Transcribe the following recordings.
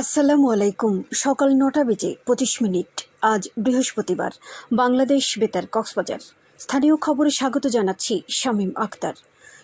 আসসালামু আলাইকুম। সকাল নটা বেজে পঁচিশ মিনিট। আজ বৃহস্পতিবার। বাংলাদেশ বেতার কক্সবাজার। স্থানীয় খবরে স্বাগত জানাচ্ছি শামীম আক্তার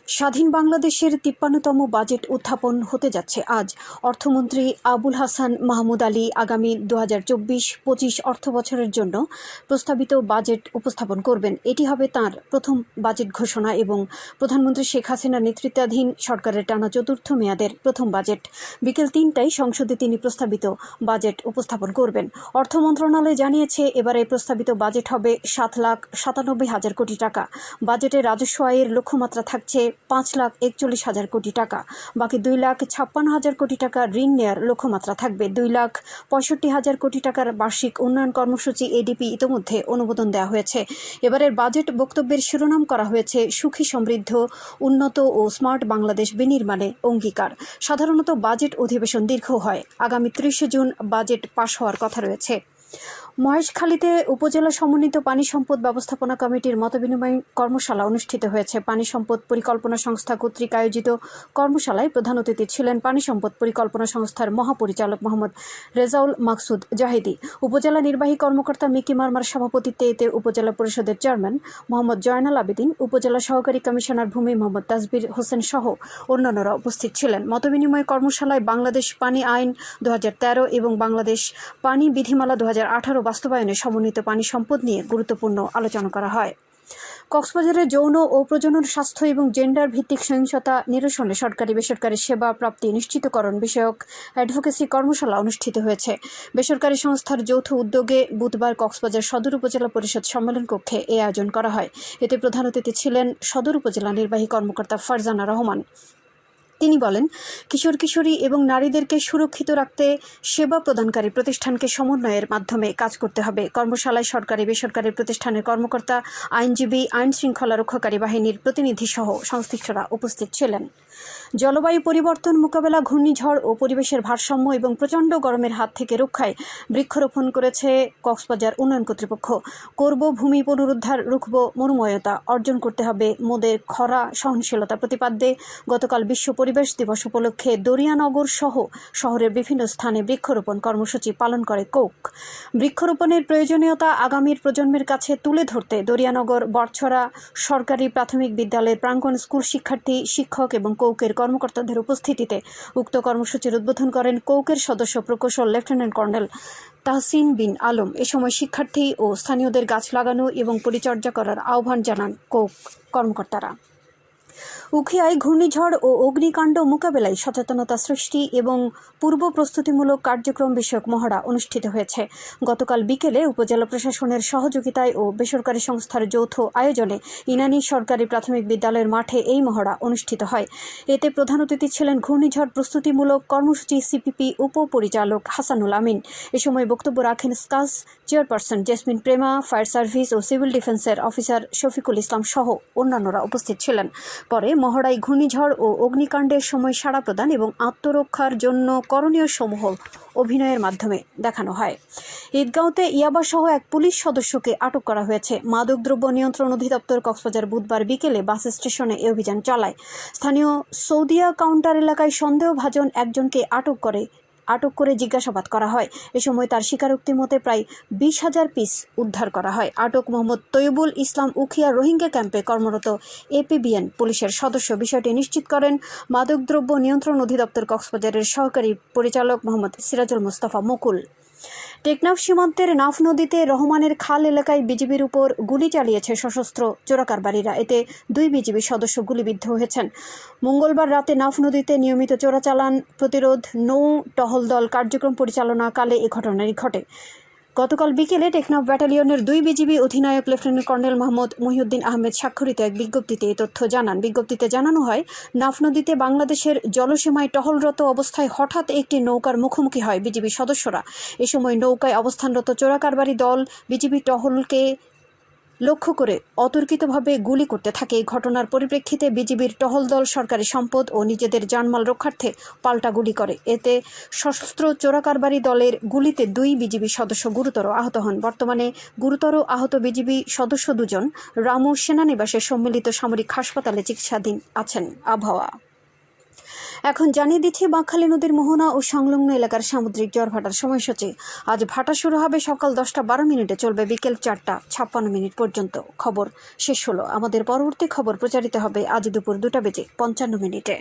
স্বাধীন বাংলাদেশের তিপ্পান্নতম বাজেট উত্থাপন হতে যাচ্ছে আজ। অর্থমন্ত্রী আবুল হাসান মাহমুদ আলী আগামী দু হাজার চব্বিশ পঁচিশ অর্থ বছরের জন্য প্রস্তাবিত বাজেট উপস্থাপন করবেন। এটি হবে তার প্রথম বাজেট ঘোষণা এবং প্রধানমন্ত্রী শেখ হাসিনার নেতৃত্বাধীন সরকারের টানা চতুর্থ মেয়াদের প্রথম বাজেট। বিকেল তিনটায় সংসদে তিনি প্রস্তাবিত বাজেট উপস্থাপন করবেন। অর্থ মন্ত্রণালয় জানিয়েছে, এবারে প্রস্তাবিত বাজেট হবে সাত লাখ সাতানব্বই হাজার কোটি টাকা। বাজেটে রাজস্ব আয়ের লক্ষ্যমাত্রা থাকছে পাঁচ লাখ একচল্লিশ হাজার কোটি টাকা। বাকি দুই লাখ ছাপ্পান্ন হাজার কোটি টাকা ঋণ নেয়ার লক্ষ্যমাত্রা থাকবে। দুই লাখ পঁয়ষট্টি হাজার কোটি টাকার বার্ষিক উন্নয়ন কর্মসূচি এডিপি ইতোমধ্যে অনুমোদন দেওয়া হয়েছে। এবারের বাজেট বক্তব্যের শিরোনাম করা হয়েছে সুখী সমৃদ্ধ, উন্নত ও স্মার্ট বাংলাদেশ বিনির্মাণে অঙ্গীকার। সাধারণত বাজেট অধিবেশন দীর্ঘ হয়। আগামী ত্রিশে জুন বাজেট পাশ হওয়ার কথা রয়েছে। মহেশখালীতে উপজেলা সমন্বিত পানি সম্পদ ব্যবস্থাপনা কমিটির মতবিনিময় কর্মশালা অনুষ্ঠিত হয়েছে। পানি সম্পদ পরিকল্পনা সংস্থা কর্তৃক আয়োজিত কর্মশালায় প্রধান অতিথি ছিলেন পানি সম্পদ পরিকল্পনা সংস্থার মহাপরিচালক মোহাম্মদ রেজাউল মাকসুদ জাহিদি। উপজেলা নির্বাহী কর্মকর্তা মিকি মার্মার সভাপতিত্বে এতে উপজেলা পরিষদের চেয়ারম্যান মোহাম্মদ জয়নাল আবেদিন, উপজেলা সহকারী কমিশনার ভূমি মোহাম্মদ তাজবির হোসেন সহ অন্যান্যরা উপস্থিত ছিলেন। মতবিনিময় কর্মশালায় বাংলাদেশ পানি আইন দু হাজার তেরো এবং বাংলাদেশ পানি বিধিমালা দু হাজার আঠারো বাস্তবায়নে সমন্বিত পানি সম্পদ নিয়ে গুরুত্বপূর্ণ আলোচনা করা হয়। কক্সবাজারে যৌন ও প্রজনন স্বাস্থ্য এবং জেন্ডার ভিত্তিক সহিংসতা নিরসনে সরকারি বেসরকারি সেবা প্রাপ্তি নিশ্চিতকরণ বিষয়ক অ্যাডভোকেসি কর্মশালা অনুষ্ঠিত হয়েছে। বেসরকারি সংস্থার যৌথ উদ্যোগে বুধবার কক্সবাজার সদর উপজেলা পরিষদ সম্মেলন কক্ষে এ আয়োজন করা হয়। এতে প্রধান অতিথি ছিলেন সদর উপজেলা নির্বাহী কর্মকর্তা ফারজানা রহমান। তিনি বলেন, কিশোর কিশোরী এবং নারীদেরকে সুরক্ষিত রাখতে সেবা প্রদানকারী প্রতিষ্ঠানকে সমন্বয়ের মাধ্যমে কাজ করতে হবে। কর্মশালায় সরকারি, বেসরকারি প্রতিষ্ঠানের কর্মকর্তা, আইনজীবী আইন শৃঙ্খলা রক্ষাকারী বাহিনীর প্রতিনিধি সহ সংশ্লিষ্টরা উপস্থিত ছিলেন। জলবায়ু পরিবর্তন মোকাবেলা, ঘূর্ণিঝড় ও পরিবেশের ভারসাম্য এবং প্রচণ্ড গরমের হাত থেকে রক্ষায় বৃক্ষরোপণ করেছে কক্সবাজার উন্নয়ন কর্তৃপক্ষ। করব ভূমি পুনরুদ্ধার, রুখব মরুময়তা, অর্জন করতে হবে মোদের খরা সহনশীলতা প্রতিপাদ্যে। গতকাল বিশ্ব পরিবেশ দিবস উপলক্ষে দরিয়ানগর সহ শহরের বিভিন্ন স্থানে বৃক্ষরোপণ কর্মসূচি পালন করে কোক। বৃক্ষরোপণের প্রয়োজনীয়তা আগামীর প্রজন্মের কাছে তুলে ধরতে দরিয়ানগর বরছড়া সরকারি প্রাথমিক বিদ্যালয়ের প্রাঙ্গণ স্কুল শিক্ষার্থী, শিক্ষক এবং কৌকের কর্মকর্তাদের উপস্থিতিতে উক্ত কর্মসূচির উদ্বোধন করেন কৌকের সদস্য প্রকৌশল লেফটেন্যান্ট কর্নেল তাহসিন বিন আলম। এ সময় শিক্ষার্থী ও স্থানীয়দের গাছ লাগানো এবং পরিচর্যা করার আহ্বান জানান কৌক কর্মকর্তারা। উখিয়ায় ঘূর্ণিঝড় ও অগ্নিকাণ্ড মোকাবেলায় সচেতনতা সৃষ্টি এবং পূর্ব প্রস্তুতিমূলক কার্যক্রম বিষয়ক মহড়া অনুষ্ঠিত হয়েছে। গতকাল বিকেলে উপজেলা প্রশাসনের সহযোগিতায় ও বেসরকারি সংস্থার যৌথ আয়োজনে ইনানি সরকারি প্রাথমিক বিদ্যালয়ের মাঠে এই মহড়া অনুষ্ঠিত হয়। এতে প্রধান অতিথি ছিলেন ঘূর্ণিঝড় প্রস্তুতিমূলক কর্মসূচি সিপিপি উপপরিচালক হাসানুল আমিন। এ সময় বক্তব্য রাখেন স্কাস chairperson Jesmin Prema, fire service ও সিভিল ডিফেন্সের অফিসার শফিকুল ইসলাম সহ অন্যান্যরা উপস্থিত ছিলেন। পরে মহড়াই ঘূর্ণিঝড় ও অগ্নিকাণ্ডের সময় সাড়া প্রদান এবং আত্মরক্ষার জন্য করণীয় সমূহ অভিনয়ের মাধ্যমে দেখানো হয়। ঈদগাঁওতে ইয়াবাসহ এক পুলিশ সদস্যকে আটক করা হয়েছে। মাদকদ্রব্য নিয়ন্ত্রণ অধিদপ্তর কক্সবাজার বুধবার বিকেলে বাস স্টেশনে এ অভিযান চালায়। স্থানীয় সৌদিয়া কাউন্টার এলাকায় সন্দেহভাজন একজনকে আটক করে আটক করে জিজ্ঞাসাবাদ করা হয়। এ সময় তার স্বীকারোক্তি মতে প্রায় বিশ হাজার পিস উদ্ধার করা হয়। আটক মোহাম্মদ তৈবুল ইসলাম উখিয়া রোহিঙ্গা ক্যাম্পে কর্মরত এপিবিএন পুলিশের সদস্য। বিষয়টি নিশ্চিত করেন, মাদকদ্রব্য নিয়ন্ত্রণ অধিদপ্তর কক্সবাজারের সহকারী পরিচালক মোহাম্মদ সিরাজুল মুস্তাফা মুকুল। টেকনাফ সীমান্তের নাফ নদীতে রহমানের খাল এলাকায় বিজিবির উপর গুলি চালিয়েছে সশস্ত্র চোরাকারবারীরা। এতে দুই বিজিবি সদস্য গুলিবিদ্ধ হয়েছেন। মঙ্গলবার রাতে নাফ নদীতে নিয়মিত চোরাচালান প্রতিরোধ নৌ টহল দল কার্যক্রম পরিচালনাকালে এ ঘটনাটি ঘটে। গতকাল বিকেলে টেকনাফ ব্যাটালিয়নের দুই বিজিবি অধিনায়ক লেফটেন্যান্ট কর্নেল মোহাম্মদ মহিউদ্দিন আহমেদ স্বাক্ষরিত এক বিজ্ঞপ্তিতে এই তথ্য জানান। বিজ্ঞপ্তিতে জানানো হয়, নাফ নদীতে বাংলাদেশের জলসীমায় টহলরত অবস্থায় হঠাৎ একটি নৌকার মুখোমুখি হয় বিজিবি সদস্যরা। এ সময় নৌকায় অবস্থানরত চোরাকারবারি দল বিজিবি টহলকে লক্ষ্য করে অতর্কিতভাবে গুলি করতে থাকে এই ঘটনার পরিপ্রেক্ষিতে বিজিবির টহল দল সরকারি সম্পদ ও নিজেদের জানমাল রক্ষার্থে পাল্টা গুলি করে। এতে সশস্ত্র চোরাকারবারি দলের গুলিতে দুই বিজিবি সদস্য গুরুতর আহত হন। বর্তমানে গুরুতর আহত বিজিবি সদস্য দুজন রামু সেনানিবাসে সম্মিলিত সামরিক হাসপাতালে চিকিৎসাধীন আছেন। আবহাওয়া। এখন জানিয়ে দিচ্ছি, বাঁকখালী নদীর মোহনা ও সংলগ্ন এলাকার সামুদ্রিক জ্বর ভাটার সময়সূচি। আজ ভাটা শুরু হবে সকাল দশটা বারো মিনিটে, চলবে বিকেল চারটা ছাপ্পান্ন মিনিট পর্যন্ত। খবর শেষ হলো। আমাদের পরবর্তী খবর প্রচারিত হবে আজ দুপুর দুটা বেজে পঞ্চান্ন মিনিটে।